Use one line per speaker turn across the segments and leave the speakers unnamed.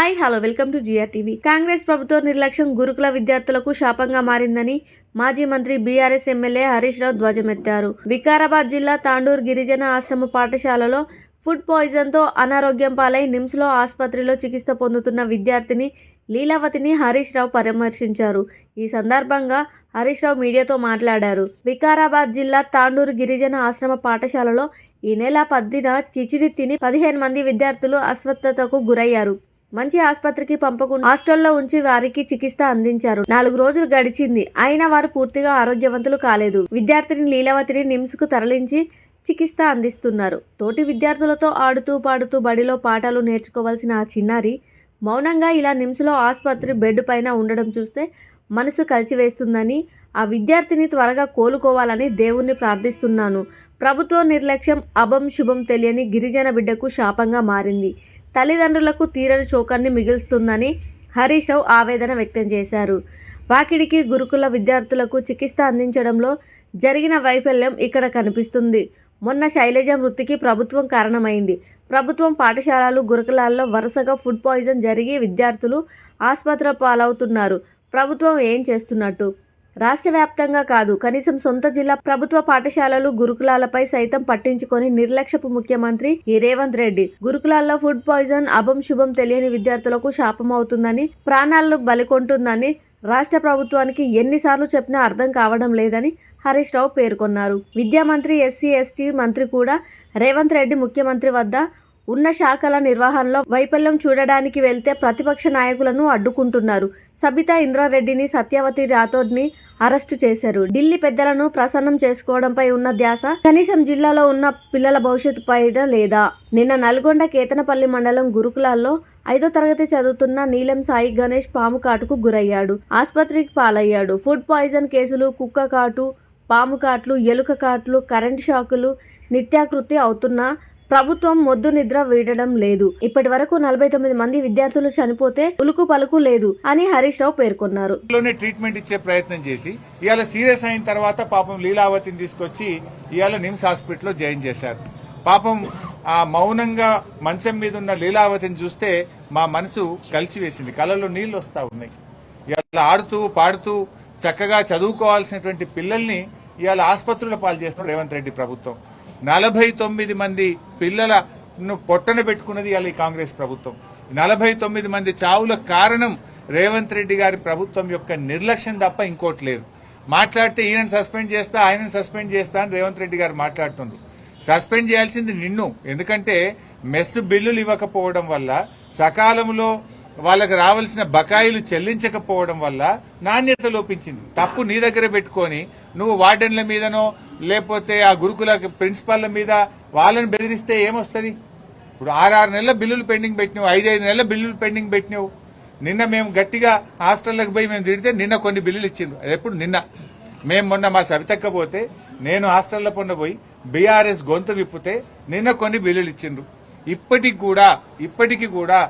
Hi hello welcome to GR TV. Congress ప్రభుత్వ నిర్లక్ష్యం గురుకుల విద్యార్థులకు శాపంగా మారిందని మాజీ మంత్రి బీఆర్ఎస్ ఎమ్మెల్యే హరీష్ రావు ధ్వజమెత్తారు. వికారాబాద్ జిల్లా తాండూరు గిరిజన ఆశ్రమ పాఠశాలలో ఫుడ్ పాయిజన్తో అనారోగ్యం పాలై నిమ్స్లో ఆసుపత్రిలో చికిత్స పొందుతున్న విద్యార్థిని లీలావతిని హరీష్ రావు పరామర్శించారు. ఈ సందర్భంగా హరీష్ రావు మీడియాతో మాట్లాడారు. వికారాబాద్ జిల్లా తాండూరు గిరిజన ఆశ్రమ పాఠశాలలో ఈ నెల పద్దిన కిచిడి తిని పదిహేను మంది విద్యార్థులు అస్వస్థతకు గురయ్యారు. మంచి ఆసుపత్రికి పంపకుండా హాస్టల్లో ఉంచి వారికి చికిత్స అందించారు. నాలుగు రోజులు గడిచింది. అయినా వారు పూర్తిగా ఆరోగ్యవంతులు కాలేదు. విద్యార్థిని లీలావతిని నిమ్స్కు తరలించి చికిత్స అందిస్తున్నారు. తోటి విద్యార్థులతో ఆడుతూ పాడుతూ బడిలో పాఠాలు నేర్చుకోవాల్సిన ఆ చిన్నారి మౌనంగా ఇలా నిమ్స్లో ఆసుపత్రి బెడ్ పైన ఉండడం చూస్తే మనసు కలిచివేస్తుందని ఆ విద్యార్థిని త్వరగా కోలుకోవాలని దేవుణ్ణి ప్రార్థిస్తున్నాను. ప్రభుత్వ నిర్లక్ష్యం అభం శుభం తెలియని గిరిజన బిడ్డకు శాపంగా మారింది. తల్లిదండ్రులకు తీరని శోకాన్ని మిగులుస్తుందని హరీష్ రావు ఆవేదన వ్యక్తం చేశారు. వాకిడికి గురుకుల విద్యార్థులకు చికిత్స అందించడంలో జరిగిన వైఫల్యం ఇక్కడ కనిపిస్తుంది. మొన్న శైలజ మృతికి ప్రభుత్వం కారణమైంది. ప్రభుత్వం పాఠశాలలు గురుకులాల్లో వరుసగా ఫుడ్ పాయిజన్ జరిగి విద్యార్థులు ఆసుపత్రి పాలవుతున్నారు. ప్రభుత్వం ఏం చేస్తున్నట్టు? రాష్ట్ర వ్యాప్తంగా కాదు కనీసం సొంత జిల్లా ప్రభుత్వ పాఠశాలలు గురుకులాలపై సైతం పట్టించుకొని నిర్లక్ష్యపు ముఖ్యమంత్రి ఈ రేవంత్ రెడ్డి. గురుకులాల్లో ఫుడ్ పాయిజన్ అభం శుభం తెలియని విద్యార్థులకు శాపం అవుతుందని ప్రాణాలను బలికొంటుందని రాష్ట్ర ప్రభుత్వానికి ఎన్నిసార్లు చెప్పినా అర్థం కావడం లేదని హరీష్ రావు పేర్కొన్నారు. విద్యా మంత్రి ఎస్సీ ఎస్టీ మంత్రి కూడా రేవంత్ రెడ్డి ముఖ్యమంత్రి వద్ద ఉన్న శాఖల నిర్వహణలో వైఫల్యం చూడడానికి వెళ్తే ప్రతిపక్ష నాయకులను అడ్డుకుంటున్నారు. సబితా ఇంద్రారెడ్డిని సత్యవతి రాథోడ్ని అరెస్టు చేశారు. ఢిల్లీ పెద్దలను ప్రసన్నం చేసుకోవడంపై ఉన్న ధ్యాస కనీసం జిల్లాలో ఉన్న పిల్లల భవిష్యత్తు పైన లేదా? నిన్న నల్గొండ కేతనపల్లి మండలం గురుకులాల్లో ఐదో తరగతి చదువుతున్న నీలం సాయి గణేష్ పాము కాటుకు గురయ్యాడు. ఆసుపత్రికి పాలయ్యాడు. ఫుడ్ పాయిజన్ కేసులు కుక్క కాటు పాము కాట్లు ఎలుక కాట్లు కరెంట్ షాకులు నిత్యాకృతి అవుతున్నా ప్రభుత్వం మొద్దు నిద్ర వీడడం లేదు. ఇప్పటి వరకు నలభై తొమ్మిది మంది విద్యార్థులు చనిపోతే ఉలుకు పలుకు లేదు అని హరీష్ రావు పేర్కొన్నారు.
ట్రీట్మెంట్ ఇచ్చే ప్రయత్నం చేసి ఇవాళ సీరియస్ అయిన తర్వాత పాపం లీలావతిని తీసుకొచ్చి ఇవాళ నిమ్స్ హాస్పిటల్లో జాయిన్ చేశారు. పాపం ఆ మౌనంగా మంచం మీద ఉన్న లీలావతిని చూస్తే మా మనసు కలిచివేసింది కళ్ళలో నీళ్ళు వస్తా ఉన్నాయి. ఇవాళ ఆడుతూ పాడుతూ చక్కగా చదువుకోవాల్సినటువంటి పిల్లల్ని ఇవాళ ఆసుపత్రుల పాలు చేస్తున్నారు రేవంత్ రెడ్డి ప్రభుత్వం. నలభై తొమ్మిది మంది పిల్లలను పొట్టన పెట్టుకున్నది ఇవాళ కాంగ్రెస్ ప్రభుత్వం. నలభై తొమ్మిది మంది చావుల కారణం రేవంత్ రెడ్డి గారి ప్రభుత్వం యొక్క నిర్లక్ష్యం తప్ప ఇంకోటి లేదు. మాట్లాడితే ఈయనను సస్పెండ్ చేస్తా ఆయనను సస్పెండ్ చేస్తా అని రేవంత్ రెడ్డి గారు మాట్లాడుతుంది సస్పెండ్ చేయాల్సింది నిన్ను. ఎందుకంటే మెస్ బిల్లులు ఇవ్వకపోవడం వల్ల సకాలంలో వాళ్ళకి రావాల్సిన బకాయిలు చెల్లించకపోవడం వల్ల నాణ్యత లోపించింది. తప్పు నీ దగ్గర పెట్టుకొని నువ్వు వార్డెన్ల మీదనో లేకపోతే ఆ గురుకుల ప్రిన్సిపాల్ల మీద వాళ్ళని బెదిరిస్తే ఏమొస్తుంది? ఇప్పుడు ఆరారు నెలల బిల్లులు పెండింగ్ పెట్టినావు ఐదైదు నెలల బిల్లులు పెండింగ్ పెట్టినావు. నిన్న మేము గట్టిగా హాస్టల్లోకి పోయి మేము తిడితే నిన్న కొన్ని బిల్లులు ఇచ్చిండ్రు. అది ఎప్పుడు? నిన్న. మేము మొన్న మా సవితక్క పోతే నేను హాస్టల్లో పొంద పోయి బీఆర్ఎస్ గొంతు విప్పితే నిన్న కొన్ని బిల్లులు ఇచ్చిండ్రు. ఇప్పటికి కూడా ఇప్పటికి కూడా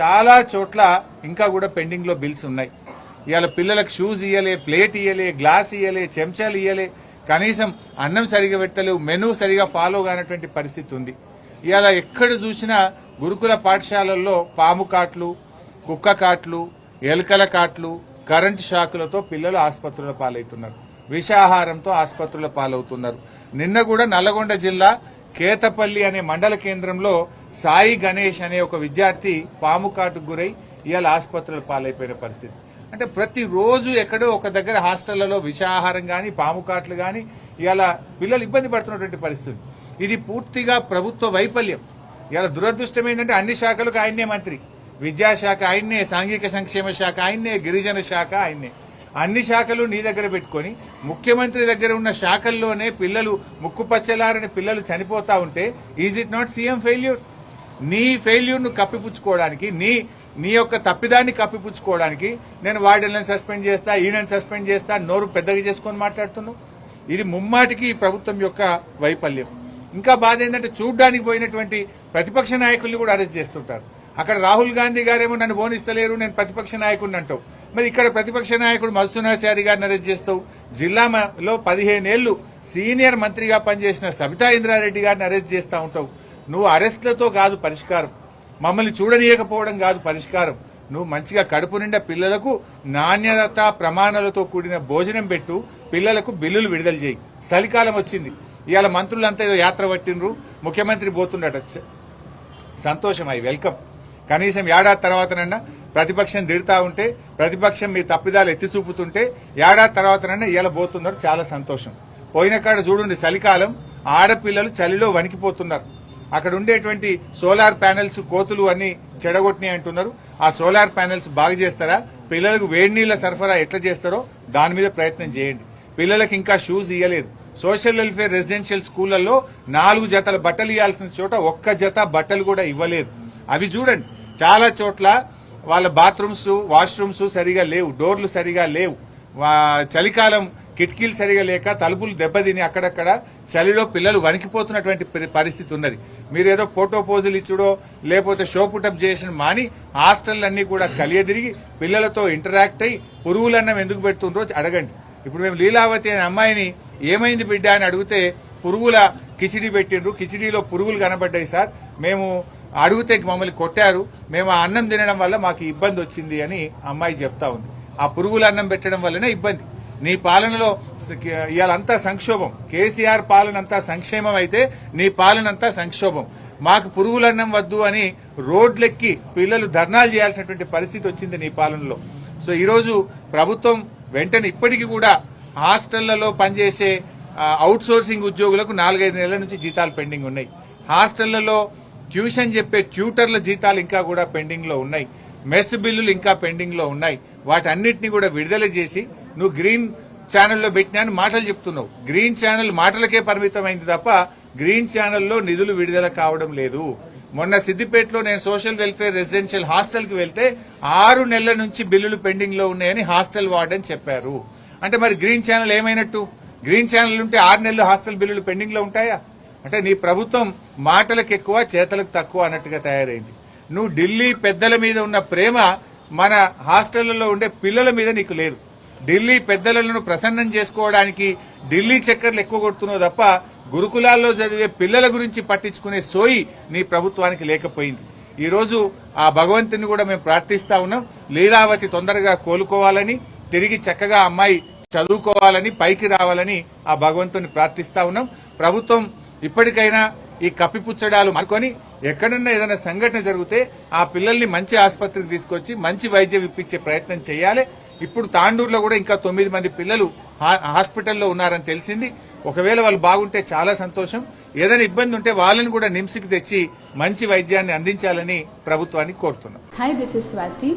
చాలా చోట్ల ఇంకా కూడా పెండింగ్లో బిల్స్ ఉన్నాయి. ఇవాళ పిల్లలకు షూస్ ఇయ్యలే ప్లేట్ ఇయ్యలే గ్లాస్ ఇయ్యలే చెంచాలు ఇయ్యలే. కనీసం అన్నం సరిగా పెట్టలేవు మెనూ సరిగా ఫాలో కానటువంటి పరిస్థితి ఉంది. ఇవాళ ఎక్కడ చూసినా గురుకుల పాఠశాలల్లో పాము కాట్లు కుక్క కాట్లు ఎలుకల కాట్లు కరెంటు షాకులతో పిల్లలు ఆసుపత్రుల పాలవుతున్నారు. విషాహారంతో ఆసుపత్రుల పాలవుతున్నారు. నిన్న కూడా నల్లగొండ జిల్లా కేతపల్లి అనే మండల కేంద్రంలో సాయి గణేష్ అనే ఒక విద్యార్థి పాము కాటుకు గురై ఇవాళ ఆసుపత్రుల పాలైపోయిన పరిస్థితి. అంటే ప్రతిరోజు ఎక్కడో ఒక దగ్గర హాస్టళ్ళలో విషాహారం కానీ పాము కాట్లు కానీ ఇవాళ పిల్లలు ఇబ్బంది పడుతున్నటువంటి పరిస్థితి. ఇది పూర్తిగా ప్రభుత్వ వైఫల్యం. ఇలా దురదృష్టం ఏంటంటే అన్ని శాఖలకు ఆయన్నే మంత్రి. విద్యాశాఖ ఆయన్నే సాంఘిక సంక్షేమ శాఖ ఆయన్నే గిరిజన శాఖ ఆయన్నే. అన్ని శాఖలు నీ దగ్గర పెట్టుకొని ముఖ్యమంత్రి దగ్గర ఉన్న శాఖల్లోనే పిల్లలు ముక్కుపచ్చలారని పిల్లలు చనిపోతా ఉంటే is it not CM failure నీ ఫెయిల్యూర్ను కప్పిపుచ్చుకోవడానికి నీ నీ యొక్క తప్పిదాన్ని కప్పిపుచ్చుకోవడానికి నేను వార్డెన్లను సస్పెండ్ చేస్తా ఈయనని సస్పెండ్ చేస్తా నోరు పెద్దగా చేసుకొని మాట్లాడుతున్నావు ఇది ముమ్మాటికి ఈ ప్రభుత్వం యొక్క వైఫల్యం. ఇంకా బాధ ఏంటంటే చూడ్డానికి పోయినటువంటి ప్రతిపక్ష నాయకుల్ని కూడా అరెస్ట్ చేస్తుంటారు. అక్కడ రాహుల్ గాంధీ గారేమో నన్ను బోనిస్తలేరు నేను ప్రతిపక్ష నాయకుడిని అంటావు. మరి ఇక్కడ ప్రతిపక్ష నాయకుడు మధుసూనాచారి గారిని అరెస్ట్ చేస్తావు జిల్లాలో పదిహేనేళ్ళు సీనియర్ మంత్రిగా పనిచేసిన సబితా ఇంద్రారెడ్డి గారిని అరెస్ట్ చేస్తా ఉంటావు. నువ్వు అరెస్టులతో కాదు పరిష్కారం. మమ్మల్ని చూడనీయకపోవడం కాదు పరిష్కారం. నువ్వు మంచిగా కడుపు నిండా పిల్లలకు నాణ్యత ప్రమాణాలతో కూడిన భోజనం పెట్టు పిల్లలకు బిల్లులు విడుదల చేయి. చలికాలం వచ్చింది. ఇవాళ మంత్రులంతా ఏదో యాత్ర పట్టినరు ముఖ్యమంత్రి పోతుండట. సంతోషం ఐ వెల్కమ్. కనీసం ఏడాది తర్వాతనన్నా ప్రతిపక్షం తిడతా ఉంటే ప్రతిపక్షం మీ తప్పిదాలు ఎత్తి చూపుతుంటే ఏడాది తర్వాతనన్నా ఇలా పోతున్నారు చాలా సంతోషం. పోయిన కాడ చూడండి చలికాలం ఆడపిల్లలు చలిలో వణికిపోతున్నారు. అక్కడ ఉండేటువంటి సోలార్ ప్యానెల్స్ కోతులు అన్ని చెడగొట్టినాయి అంటున్నారు. ఆ సోలార్ ప్యానెల్స్ బాగు చేస్తారా? పిల్లలకు వేడి నీళ్ళ సరఫరా ఎట్లా చేస్తారో దాని మీద ప్రయత్నం చేయండి. పిల్లలకు ఇంకా షూస్ ఇవ్వలేదు సోషల్ వెల్ఫేర్ రెసిడెన్షియల్ స్కూళ్ళలో నాలుగు జతల బట్టలు ఇవ్వాల్సిన చోట ఒక్క జత బట్టలు కూడా ఇవ్వలేదు. అవి చూడండి చాలా చోట్ల వాళ్ళ బాత్రూమ్స్ వాష్రూమ్స్ సరిగా లేవు డోర్లు సరిగా లేవు. చలికాలం కిటికీలు సరిగా లేక తలుపులు దెబ్బతిని అక్కడక్కడ చలిలో పిల్లలు వణికిపోతున్నటువంటి పరి- పరిస్థితి ఉన్నది. మీరు ఏదో ఫోటో పోజులు ఇచ్చుడో లేకపోతే షో పుటప్ చేసిన మాని హాస్టల్లన్నీ కూడా కలియదిరిగి పిల్లలతో ఇంటరాక్ట్ అయ్యి పురుగులన్నం ఎందుకు పెడుతుండ్రో అడగండి. ఇప్పుడు మేము లీలావతి అనే అమ్మాయిని ఏమైంది బిడ్డ అని అడిగితే పురుగుల కిచిడి పెట్టిండ్రు. కిచిడీలో పురుగులు కనబడ్డాయి సార్. మేము అడిగితే మమ్మల్ని కొట్టారు మేము ఆ అన్నం తినడం వల్ల మాకు ఇబ్బంది వచ్చింది అని అమ్మాయి చెప్తా ఉంది. ఆ పురుగుల అన్నం పెట్టడం వల్లనే ఇబ్బంది. నీ పాలనలో ఇవాళంతా సంక్షోభం. కేసీఆర్ పాలన అంతా సంక్షేమం అయితే నీ పాలన అంతా సంక్షోభం. మాకు పురుగులన్నం వద్దు అని రోడ్లెక్కి పిల్లలు ధర్నాలు చేయాల్సినటువంటి పరిస్థితి వచ్చింది నీ పాలనలో. సో ఈరోజు ప్రభుత్వం వెంటనే ఇప్పటికీ కూడా హాస్టళ్ళలో పనిచేసే అవుట్ సోర్సింగ్ ఉద్యోగులకు నాలుగైదు నెలల నుంచి జీతాలు పెండింగ్ ఉన్నాయి. హాస్టళ్ళలో ట్యూషన్ చెప్పే ట్యూటర్ల జీతాలు ఇంకా కూడా పెండింగ్లో ఉన్నాయి. మెస్ బిల్లులు ఇంకా పెండింగ్లో ఉన్నాయి. వాటన్నిటిని కూడా విడుదల చేసి నువ్వు గ్రీన్ ఛానల్లో పెట్టినా మాటలు చెప్తున్నావు. గ్రీన్ ఛానల్ మాటలకే పరిమితమైంది తప్ప గ్రీన్ ఛానల్లో నిధులు విడుదల కావడం లేదు. మొన్న సిద్దిపేటలో నేను సోషల్ వెల్ఫేర్ రెసిడెన్షియల్ హాస్టల్కి వెళ్తే ఆరు నెలల నుంచి బిల్లులు పెండింగ్లో ఉన్నాయని హాస్టల్ వార్డెన్ చెప్పారు. అంటే మరి గ్రీన్ ఛానల్ ఏమైనట్టు? గ్రీన్ ఛానల్ ఉంటే ఆరు నెలలు హాస్టల్ బిల్లులు పెండింగ్లో ఉంటాయా? అంటే నీ ప్రభుత్వం మాటలకు ఎక్కువ చేతలకు తక్కువ అన్నట్టుగా తయారైంది. నువ్వు ఢిల్లీ పెద్దల మీద ఉన్న ప్రేమ మన హాస్టళ్ళలో ఉండే పిల్లల మీద నీకు లేదు. ఢిల్లీ పెద్దలను ప్రసన్నం చేసుకోవడానికి ఢిల్లీ చక్కర్లు ఎక్కువ కొడుతున్నావు తప్ప గురుకులాల్లో చదివే పిల్లల గురించి పట్టించుకునే సోయి నీ ప్రభుత్వానికి లేకపోయింది. ఈ రోజు ఆ భగవంతుని కూడా మేము ప్రార్థిస్తా ఉన్నాం. లీలావతి తొందరగా కోలుకోవాలని తిరిగి చక్కగా అమ్మాయి చదువుకోవాలని పైకి రావాలని ఆ భగవంతుని ప్రార్థిస్తా ఉన్నాం. ప్రభుత్వం ఇప్పటికైనా ఈ కప్పిపుచ్చడాలు అనుకొని ఎక్కడన్నా ఏదైనా సంఘటన జరిగితే ఆ పిల్లల్ని మంచి ఆసుపత్రికి తీసుకొచ్చి మంచి వైద్యం ఇప్పించే ప్రయత్నం చేయాలి. ఇప్పుడు తాండూరులో కూడా ఇంకా తొమ్మిది మంది పిల్లలు హా- హాస్పిటల్లో ఉన్నారని తెలిసింది. ఒకవేళ వాళ్ళు బాగుంటే చాలా సంతోషం. ఏదైనా ఇబ్బంది ఉంటే వాళ్ళని కూడా నిమ్స్కి తెచ్చి మంచి వైద్యాన్ని అందించాలని ప్రభుత్వాన్ని కోరుతున్నాం.
Hi this is Swathi